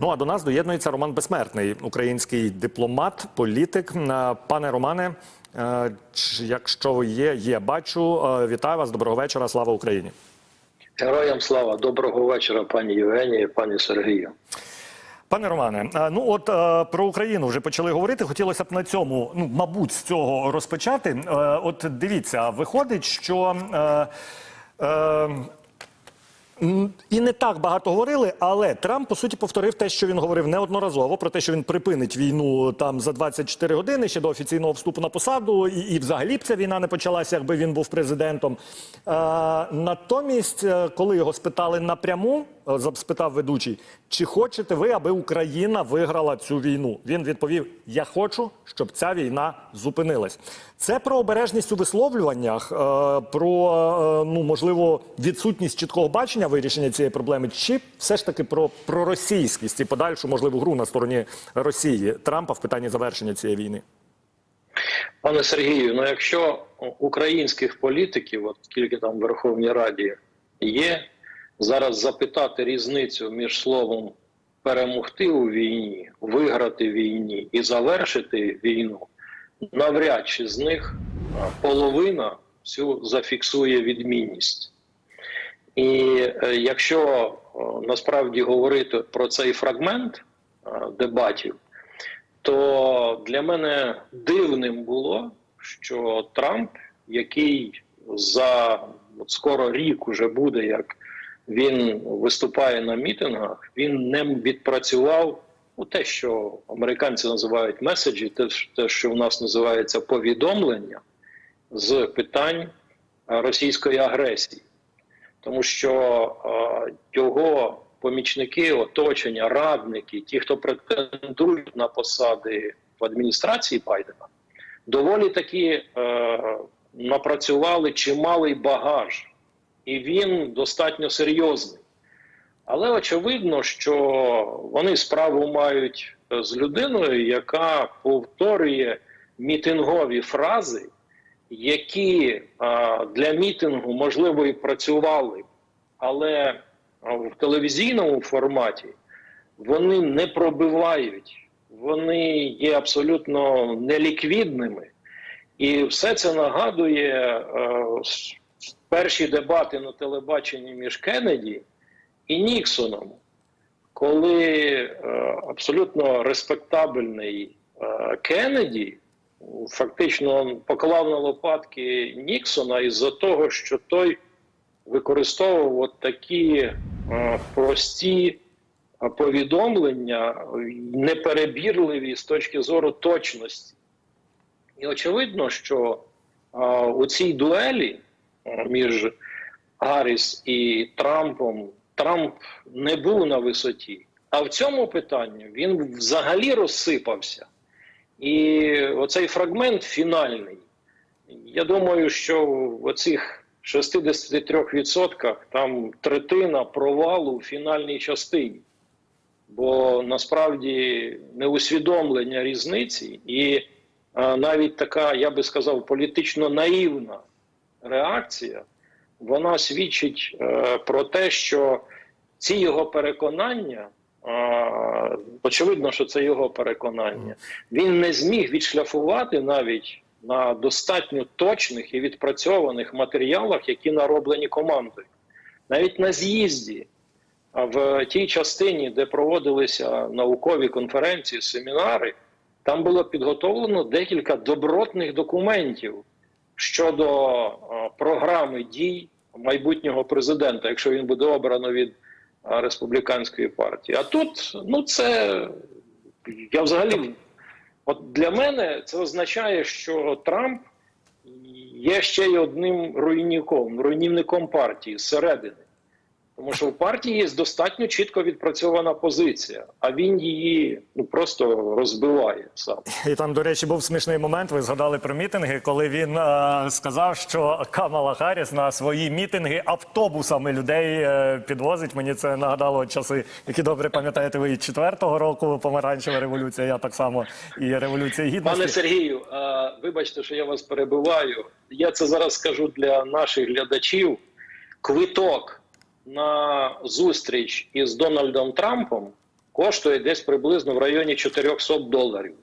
Ну а до нас доєднується Роман Безсмертний, український дипломат, політик. Е, Пане Романе, е, якщо ви є, є, бачу. Е, Вітаю вас. Доброго вечора. Слава Україні. Героям слава, доброго вечора, пані Євгенії, пані Сергію. Пане Романе, ну от е, про Україну вже почали говорити. Хотілося б на цьому, ну мабуть, з цього розпочати. Е, От дивіться, виходить, що. Е, е, І не так багато говорили, але Трамп по суті повторив те, що він говорив неодноразово про те, що він припинить війну там за 24 години ще до офіційного вступу на посаду, і, і взагалі б ця війна не почалася, якби він був президентом. Е, натомість, коли його спитали напряму, спитав ведучий, чи хочете ви, аби Україна виграла цю війну? Він відповів: Я хочу, щоб ця війна зупинилась. Це про обережність у висловлюваннях, е, про е, ну можливо відсутність чіткого бачення вирішення цієї проблеми, чи все ж таки про, про російськість і подальшу можливу гру на стороні Росії Трампа в питанні завершення цієї війни. Пане Сергію, ну якщо українських політиків, от скільки там в Верховній Раді є, зараз запитати різницю між словом перемогти у війні, виграти війні і завершити війну, навряд чи з них половина всю зафіксує відмінність. І е, якщо насправді говорити про цей фрагмент е, дебатів, то для мене дивним було, що Трамп, який за скоро рік уже буде, як він виступає на мітингах, він не відпрацював ну, те, що американці називають меседжі, те, що в нас називається повідомлення з питань е, російської агресії. Тому що е, його помічники, оточення, радники, ті, хто претендують на посади в адміністрації Байдена, доволі таки е, напрацювали чималий багаж, і він достатньо серйозний. Але очевидно, що вони справу мають з людиною, яка повторює мітингові фрази, які для мітингу можливо і працювали, але в телевізійному форматі вони не пробивають, вони є абсолютно неліквідними. І все це нагадує е, перші дебати на телебаченні між Кеннеді і Ніксоном, коли е, абсолютно респектабельний е, Кеннеді фактично поклав на лопатки Ніксона із-за того, що той використовував от такі е, прості е, повідомлення, неперебірливі з точки зору точності. І очевидно, що е, у цій дуелі між Гарріс і Трампом Трамп не був на висоті. А в цьому питанні він взагалі розсипався. І оцей фрагмент фінальний. Я думаю, що в оцих 63% там третина провалу в фінальній частині. Бо насправді неусвідомлення різниці і навіть така, я би сказав, політично наївна реакція, вона свідчить е, про те, що ці його переконання, а, очевидно, що це його переконання, він не зміг відшляфувати навіть на достатньо точних і відпрацьованих матеріалах, які нароблені командою. Навіть на з'їзді, в тій частині, де проводилися наукові конференції, семінари, там було підготовлено декілька добротних документів щодо а, програми дій майбутнього президента, якщо він буде обрано від а, республіканської партії. А тут, ну це я взагалі, от для мене це означає, що Трамп є ще й одним руйнівником, руйнівником партії зсередини. Тому що в партії є достатньо чітко відпрацьована позиція, а він її ну просто розбиває сам. І там, до речі, був смішний момент. Ви згадали про мітинги, коли він е, сказав, що Камала Харріс на свої мітинги автобусами людей е, підвозить. Мені це нагадало часи, які добре пам'ятаєте ви і четвертого року помаранчева революція. Я так само і революція гідності. Пане Сергію, а, вибачте, що я вас перебиваю. Я це зараз скажу для наших глядачів. Квиток на зустріч із Дональдом Трампом коштує десь приблизно в районі 400 доларів.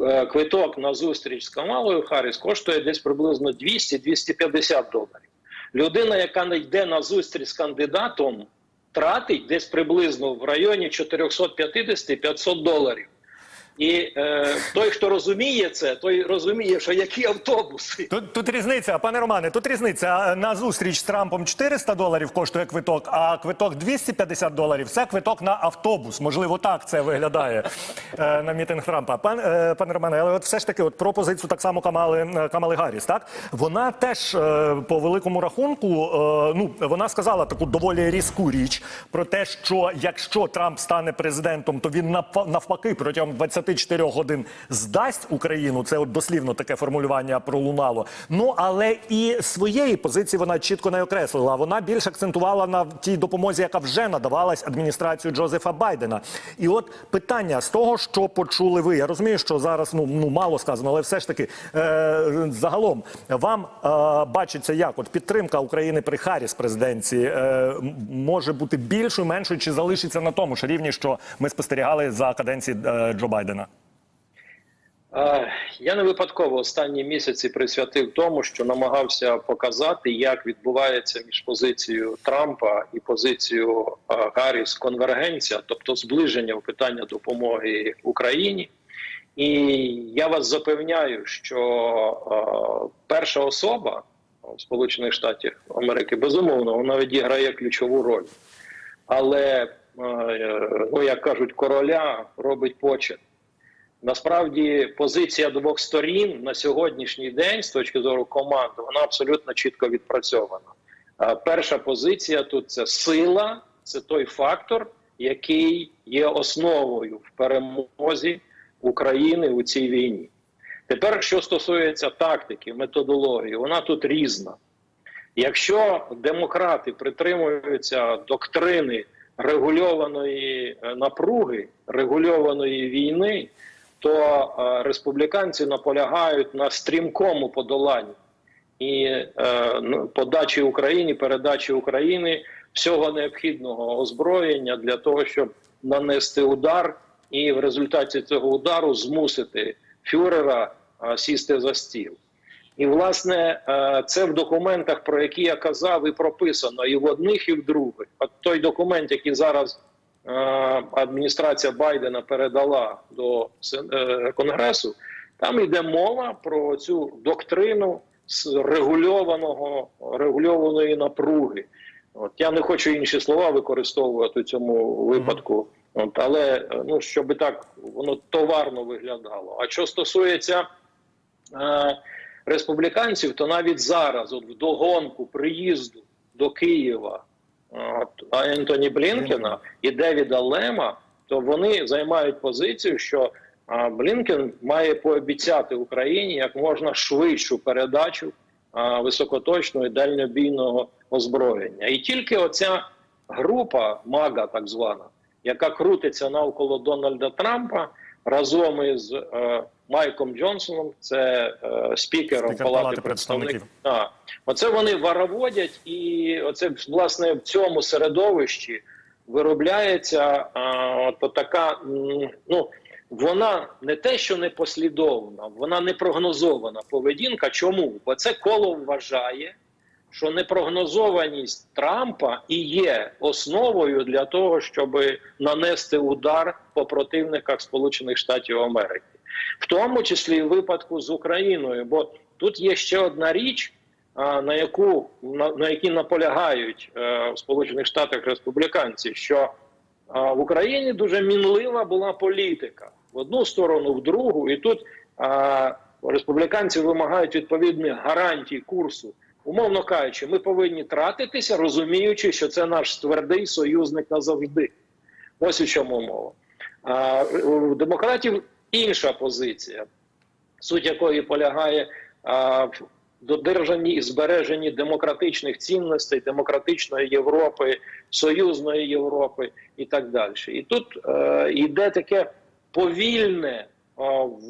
Е, Квиток на зустріч з Камалою Харріс коштує десь приблизно 200-250 доларів. Людина, яка не йде на зустріч з кандидатом, тратить десь приблизно в районі 450-500 доларів. І е, той, хто розуміє це, той розуміє, що які автобуси. Тут, тут різниця, пане Романе, тут різниця. На зустріч з Трампом 400 доларів коштує квиток, а квиток 250 доларів це квиток на автобус. Можливо, так це виглядає е, на мітинг Трампа. Пан, е, пане Романе, але от все ж таки, от про позицію так само Камали, е, Камали Гарріс, так? Вона теж е, по великому рахунку, е, ну, вона сказала таку доволі різку річ про те, що якщо Трамп стане президентом, то він навпаки протягом 24 годин здасть Україну. Це от дослівно таке формулювання пролунало. Ну але і своєї позиції вона чітко не окреслила. Вона більш акцентувала на тій допомозі, яка вже надавалась адміністрацією Джозефа Байдена. І от питання з того, що почули ви. Я розумію, що зараз ну, ну мало сказано, але все ж таки е, загалом вам е, бачиться як от підтримка України при Харріс президенції е, може бути більшою, меншою, чи залишиться на тому ж рівні, що ми спостерігали за каденції е, Джо Байдена. Е, Я не випадково останні місяці присвятив тому, що намагався показати, як відбувається між позицією Трампа і позицією Гарріс конвергенція, тобто зближення в питання допомоги Україні. І я вас запевняю, що перша особа Сполучених Штатів Америки безумовно вона відіграє ключову роль. Але, ну як кажуть, короля робить почерк. Насправді позиція двох сторін на сьогоднішній день, з точки зору команди, вона абсолютно чітко відпрацьована. Перша позиція тут це сила, це той фактор, який є основою в перемозі України у цій війні. Тепер, що стосується тактики, методології, вона тут різна. Якщо демократи притримуються доктрини регульованої е, напруги, регульованої війни, то е, республіканці наполягають на стрімкому подоланні і е, ну, подачі Україні, передачі України всього необхідного озброєння для того, щоб нанести удар, і в результаті цього удару змусити фюрера е, сісти за стіл. І власне е, це в документах, про які я казав, і прописано і в одних, і в других. От той документ, який зараз адміністрація Байдена передала до е, Конгресу, там йде мова про цю доктрину з регульованого регульованої напруги. От я не хочу інші слова використовувати у цьому випадку, от, але е, ну щоб так воно товарно виглядало. А що стосується е, республіканців, то навіть зараз, от в догонку приїзду до Києва Ентоні Блінкена і Девіда Лема, то вони займають позицію, що Блінкен має пообіцяти Україні як можна швидшу передачу високоточного і дальнобійного озброєння. І тільки оця група МАГА, так звана, яка крутиться навколо Дональда Трампа разом із е, Майком Джонсоном, це е, спікером Спікер Палати, Палати представників. Так. Оце вони вароводять, і оце власне в цьому середовищі виробляється от така, ну вона не те, що не послідовна, вона не прогнозована поведінка. Чому? Бо це коло вважає, що непрогнозованість Трампа і є основою для того, щоб нанести удар по противниках Сполучених Штатів Америки, в тому числі і випадку з Україною. Бо тут є ще одна річ, на яку на, на якій наполягають е, в Сполучених Штатах республіканці, що в Україні дуже мінлива була політика в одну сторону, в другу, і тут республіканці вимагають відповідних гарантій курсу. Умовно кажучи, ми повинні тратитися, розуміючи, що це наш твердий союзник назавжди. Ось у чому мова. А, у демократів інша позиція, суть якої полягає а, в додержанні і збереженні демократичних цінностей, демократичної Європи, союзної Європи і так далі. І тут е, йде таке повільне е,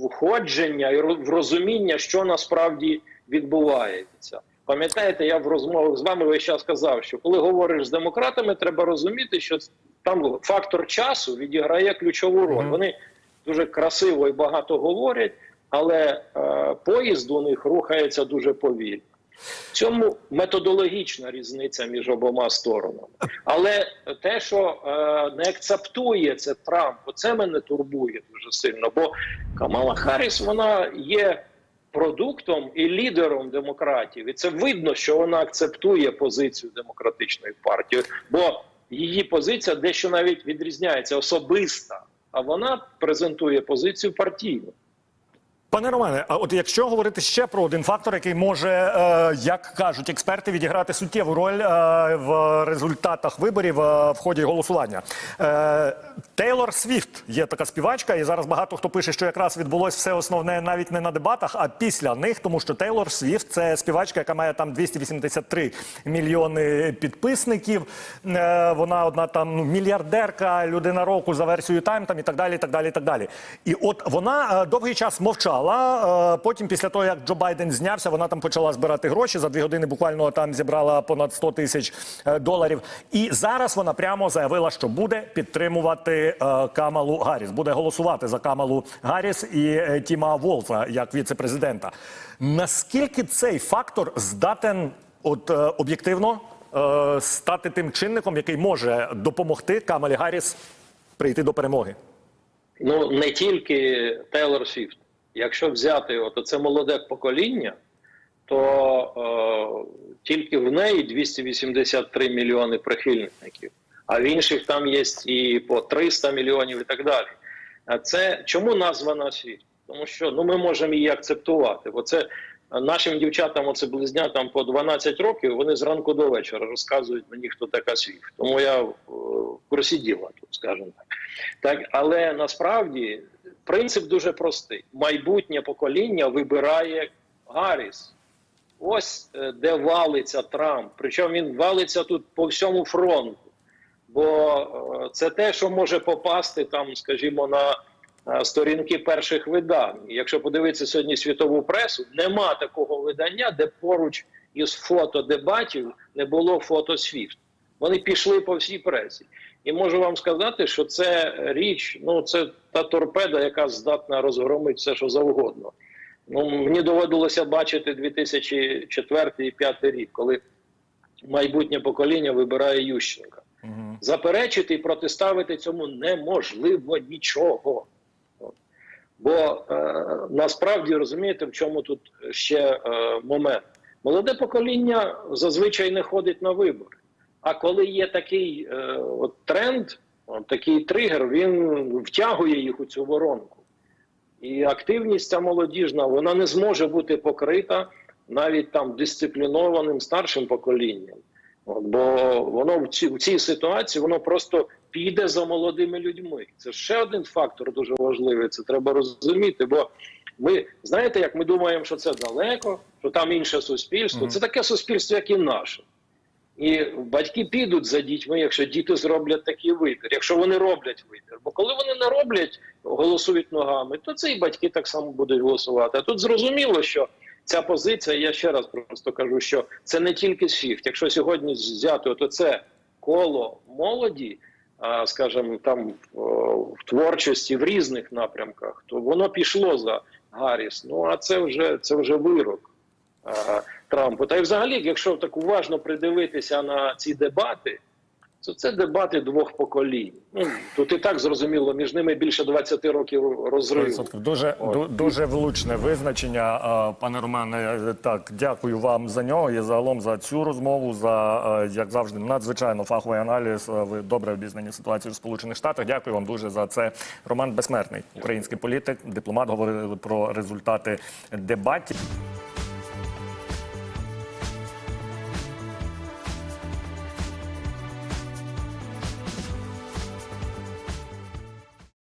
входження і в розуміння, що насправді відбувається. Пам'ятаєте, я в розмовах з вами весь час казав, що коли говориш з демократами, треба розуміти, що там фактор часу відіграє ключову роль. Вони дуже красиво і багато говорять, але е, поїзд у них рухається дуже повільно. В цьому методологічна різниця між обома сторонами. Але те, що е, не акцептує це Трамп, оце мене турбує дуже сильно. Бо Камала Харріс, вона є продуктом і лідером демократів. І це видно, що вона акцептує позицію демократичної партії, бо її позиція дещо навіть відрізняється особиста, а вона презентує позицію партійну. Пане Романе, а от якщо говорити ще про один фактор, який може, е, як кажуть експерти, відіграти суттєву роль е, в результатах виборів е, в ході голосування. Тейлор Свіфт є така співачка, і зараз багато хто пише, що якраз відбулось все основне навіть не на дебатах, а після них, тому що Тейлор Свіфт це співачка, яка має там 283 мільйони підписників. Вона одна там ну, мільярдерка, людина року за версією Time там і так далі. І так далі, і так далі. І от вона довгий час мовчала. Е, Потім, після того як Джо Байден знявся, вона там почала збирати гроші. За дві години буквально там зібрала понад 100 тисяч е, доларів. І зараз вона прямо заявила, що буде підтримувати е, Камалу Гарріс, буде голосувати за Камалу Гарріс і Тіма Волфа як віце-президента. Наскільки цей фактор здатен, от об'єктивно, стати тим чинником, який може допомогти Камалі Гарріс прийти до перемоги? Ну не тільки Тейлор Свіфт. Якщо взяти от це молоде покоління, то е, тільки в неї 283 мільйони прихильників, а в інших там є і по 300 мільйонів і так далі. А це чому названа Свіфт? Тому що ну ми можемо її акцептувати, бо це е, нашим дівчатам, оце близнятам по 12 років, вони зранку до вечора розказують мені, хто така Свіфт. Тому я е, в тут, скажімо так. Так, але насправді принцип дуже простий: майбутнє покоління вибирає Гарріс. Ось е, де валиться Трамп. Причому він валиться тут по всьому фронту. Бо е, це те, що може попасти там, скажімо, на е, сторінки перших видань. Якщо подивитися сьогодні світову пресу, нема такого видання, де поруч із фото дебатів не було фото Свіфт. Вони пішли по всій пресі. І можу вам сказати, що це річ, ну це та торпеда, яка здатна розгромити все, що завгодно. Ну, мені доводилося бачити 2004 і 2005 рік, коли майбутнє покоління вибирає Ющенка. Заперечити і протиставити цьому неможливо нічого. Бо е, насправді розумієте, в чому тут ще е, момент. Молоде покоління зазвичай не ходить на вибори. А коли є такий е, от тренд, от такий тригер, він втягує їх у цю воронку. І активність ця молодіжна вона не зможе бути покрита навіть там дисциплінованим старшим поколінням. От, бо воно в цій, в цій ситуації воно просто піде за молодими людьми. Це ще один фактор дуже важливий. Це треба розуміти. Бо ми знаєте, як ми думаємо, що це далеко, що там інше суспільство. Це таке суспільство, як і наше. І батьки підуть за дітьми, якщо діти зроблять такий вибір, якщо вони роблять вибір. Бо коли вони не роблять, голосують ногами, то це і батьки так само будуть голосувати. А тут зрозуміло, що ця позиція, я ще раз просто кажу, що це не тільки Свіфт. Якщо сьогодні взяти то це коло молоді, скажімо, там в творчості в різних напрямках, то воно пішло за Гарріс. Ну а це вже це вже вирок. А, Трампу. Та й взагалі, якщо так уважно придивитися на ці дебати, то це дебати двох поколінь. Ну, тут і так зрозуміло, між ними більше 20 років розриву. Дуже, От. ду- дуже влучне визначення, е, пане Романе. Так, дякую вам за нього і загалом за цю розмову, за, е, як завжди, надзвичайно фаховий аналіз. Е, Ви добре обізнані ситуацію в Сполучених Штатах. Дякую вам дуже за це. Роман Безсмертний, український політик, дипломат, говорили про результати дебатів.